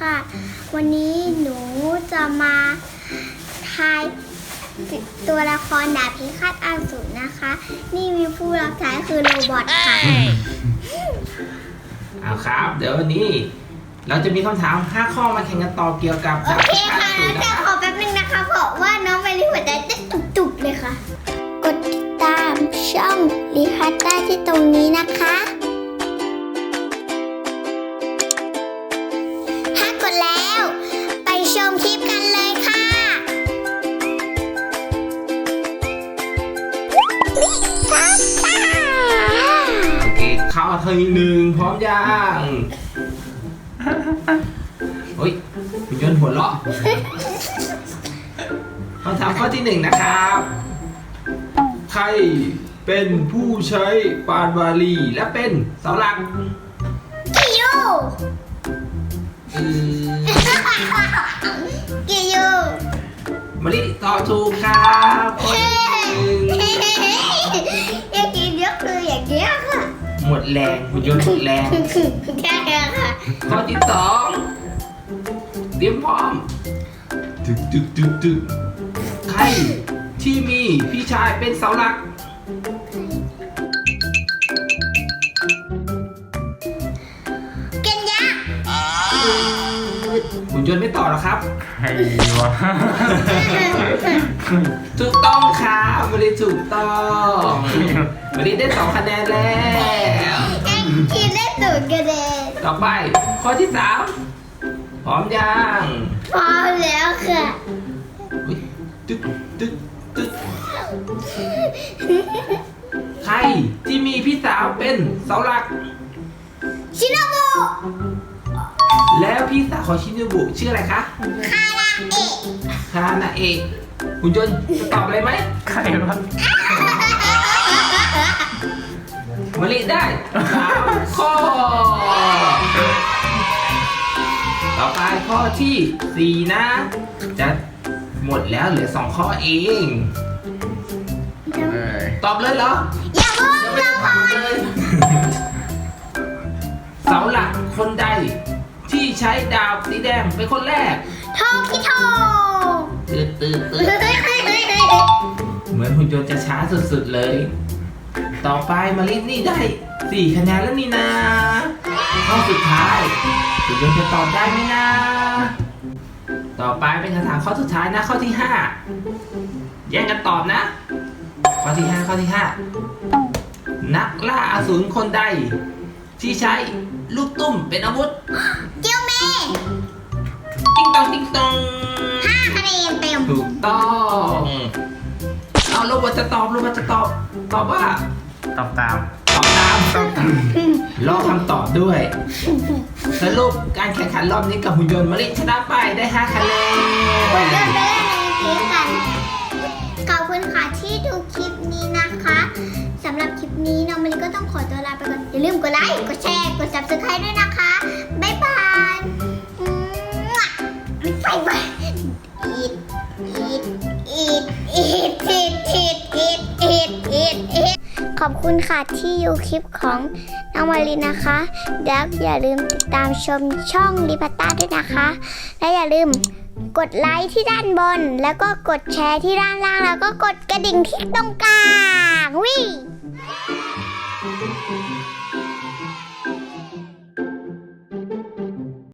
ค่ะ วันนี้หนูจะมาทายตัวละครดาบพิฆาตอสูรนะคะ นี่มีผู้รับใช้คือโรบอทค่ะ เอาครับ เดี๋ยววันนี้ เราจะมีคำถาม 5 ข้อมาแข่งกันตอบเกี่ยวกับโอดาบเคพิฆาตค่ะอสูรนะแต่คขรับอแป๊บนึงนะคะ เพราะว่าน้องไปรีหัวใจเต้นตุบๆเลยค่ะ กดติดตามช่องลิคัตต้าที่ตรงนี้นะคะ เข้าทีหนึ่งพร้อมยังเฮ้ยคุณยนต์หัวเราะคำถามข้อที่หนึ่งนะครับ ใครเป็นผู้ใช้ปานวาลีและเป็นเสาหลักกิยูเออกิยูมาลิตอบถูกครับ แรงหุ่นยนต์หมดแรงแค่ค่ะ ข้อที่สองเตรียมพร้อมตึกตึกตึกตึกใครที่มีพี่ชายเป็นเสาหลักเหุ่นยนต์ไม่ต่อหรอกครับ ใครวะถูกต้องครับมาริถูกต้องมาริได้สองคะแนนแล้วกินได้สูตรกันเลยต่อไปข้อที่สามพร้อมยังพร้อมแล้วค่ะอุ๊ยตึกตึกตึกใครที่มีพี่สาวเป็นเสาหลัก ชิโนบุ แล้วพี่สาวของชินบุชื่ออะไรคะ คาราเอะคานาเอะหุ่นยนต์จะตอบอะไรไหมใครวะมาลิได้สามข้อ ต่อไปข้อที่สี่นะ จะหมดแล้วเหลือสองข้อเองเอ้ยตอบเลยเหรอ อย่าเพิ่งยังไม่ได้ถามเลย เสาหลักคนใด ที่ใช้ดาบสีแดงเป็นคนแรกโทคิโทตื่นตื่นตื่นเหมือนหุ่นยนต์จะช้าสุดๆเลย ต่อไปมาลินี่ได้สี่คะแนนแล้วนี่นาข้อสุดท้ายหุ่นยนต์จะตอบได้ไหมนะ ต่อไปเป็นคำถามข้อสุดท้ายนะข้อที่ห้าแย่งกันตอบนะ ข้อที่ห้าข้อที่ห้านักล่าอสูรคนใด ที่ใช้ลูกตุ้มเป็นอาวุธ องติ๊งตองห้าคะแนนเต็มถูกต้อง เอาโรบอทจะตอบโรบอทจะตอบ ตอบว่าตอบตามตอบตามรอคำตอบด้วย สรุปการแข่งขันรอบนี้กับหุ่นยนต์มาริชนะไปได้5คะแนคุณเดินนไปเล่นในคลิปกัน ขอบคุณค่ะที่ดูคลิปนี้นะคะสำหรับคลิปนี้น้องมะลิก็ต้องขอตัวลาไปก่อน อย่าลืมกดไลค์ กดแชร์ กด subscribe ด้วยนะคะ ขอบคุณค่ะที่อยู่คลิปของน้องมารินนะคะ แล้วอย่าลืมติดตามชมช่องลิพัตตาด้วยนะคะ และอย่าลืมกดไลค์ที่ด้านบน แล้วก็กดแชร์ที่ด้านล่าง แล้วก็กดกระดิ่งที่ตรงกลางวิ Thank you.